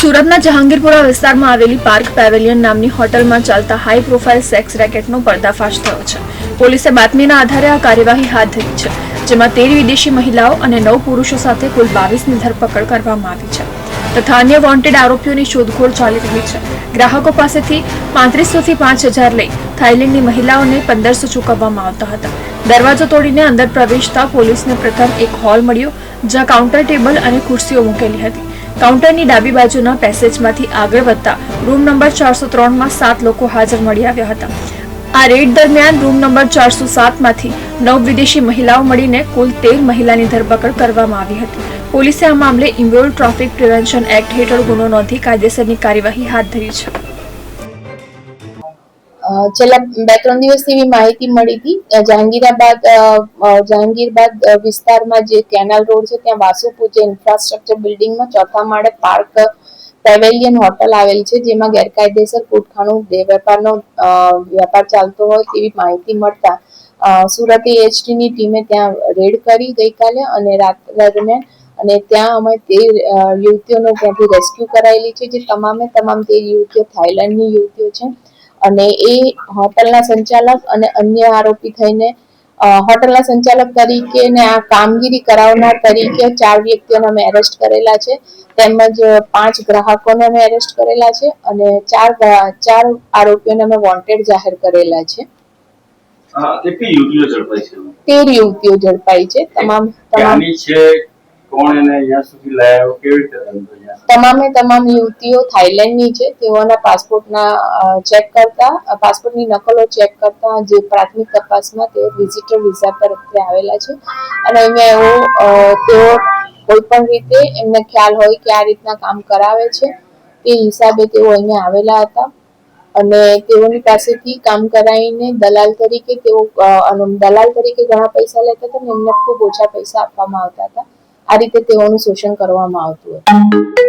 સુરતના જહાંગીરપુરા વિસ્તારમાં આવેલી પાર્ક પેવેલિયન નામની હોટલમાં ચાલતા હાઈ પ્રોફાઇલ સેક્સ રેકેટનો પર્દાફાશ થયો છે. પોલીસે બાતમીના આધારે આ કાર્યવાહી હાથ ધરી છે, જેમાં તેર વિદેશી મહિલાઓ અને નવ પુરુષો સાથે કુલ બાવીસની ધરપકડ કરવામાં આવી છે. તથા અન્ય વોન્ટેડ આરોપીઓની શોધખોળ ચાલી રહી છે. ગ્રાહકો પાસેથી પાંત્રીસો થી પાંચ હજાર લઈ થાઇલેન્ડની મહિલાઓને પંદરસો ચૂકવવામાં આવતા હતા. દરવાજો તોડીને અંદર પ્રવેશતા પોલીસને પ્રથમ એક હોલ મળ્યો, જ્યાં કાઉન્ટર ટેબલ અને ખુરશીઓ મૂકેલી હતી. કાઉન્ટરની ડાબી બાજુના પેસેજમાંથી આગળ વધતા રૂમ નંબર ચારસો ત્રણમાં સાત લોકો હાજર મળી આવ્યા હતા. આ રેડ દરમિયાન રૂમ નંબર ચારસો સાતમાંથી નવ વિદેશી મહિલાઓ મળીને કુલ તેર મહિલાની ધરપકડ કરવામાં આવી હતી. પોલીસે આ મામલે ઇમ્બોલ ટ્રાફિક પ્રિવેન્શન એક્ટ હેઠળ ગુનો નોંધી કાયદેસરની કાર્યવાહી હાથ ધરી છે. છેલ્લા બે ત્રણ દિવસથી એવી માહિતી મળી હતી. જહાંગીરાબાદ જહાંગીરબાદ વિસ્તારમાં જે કેનાલ રોડ છે, ત્યાં વાસુપુર જે ઇન્ફ્રાસ્ટ્રક્ચર બિલ્ડિંગમાં ચોથા માળે પાર્ક પેવેલિયન હોટલ આવેલ છે, જેમાં ગેરકાયદેસર કૂટખાણું વેપારનો વેપાર ચાલતો હોય તેવી માહિતી મળતા સુરત એચટીની ટીમે ત્યાં રેડ કરી ગઈકાલે અને રાત દરમિયાન અને ત્યાં અમે તે યુવતીઓનો ત્યાંથી રેસ્ક્યુ કરાયેલી છે, જે તમામે તમામ તે યુવતીઓ થાઈલેન્ડની યુવતીઓ છે. અને એ હોટલના સંચાલક અને અન્ય આરોપી થઈને હોટલના સંચાલક તરીકે ને આ કામગીરી કરાવનાર તરીકે ચાર વ્યક્તિઓને અમે એરેસ્ટ કરેલા છે. તેમજ પાંચ ગ્રાહકોને અમે એરેસ્ટ કરેલા છે અને ચાર ચાર આરોપીઓને અમે વોન્ટેડ જાહેર કરેલા છે. તેર યુવતીઓ ઝડપાઈ છે. તમામ તમામ છે કોણ એને અહીંયા સુધી લાવ્યો કેવી રીતે તમામે તમામ યુવતીઓ થાઈલેન્ડની છે, તેઓના પાસપોર્ટના ચેક કરતા પાસપોર્ટની નકલો ચેક કરતા જે પ્રાથમિક તપાસમાં તેઓ વિઝિટર વિઝા પર આવેલા છે. અને અહીંયા એવો તેઓ કોઈ પણ રીતે એમને ખ્યાલ હોય કે આ રીતના કામ કરાવે છે, તે હિસાબે તેઓ અહીંયા આવેલા હતા. અને તેઓની પાસેથી કામ કરાવીને દલાલ તરીકે તેઓ દલાલ તરીકે ઘણા પૈસા લેતા હતા અને એમને ખૂબ ઓછા પૈસા આપવામાં આવતા હતા. આ રીતે તેઓનું શોષણ કરવામાં આવતું હતું.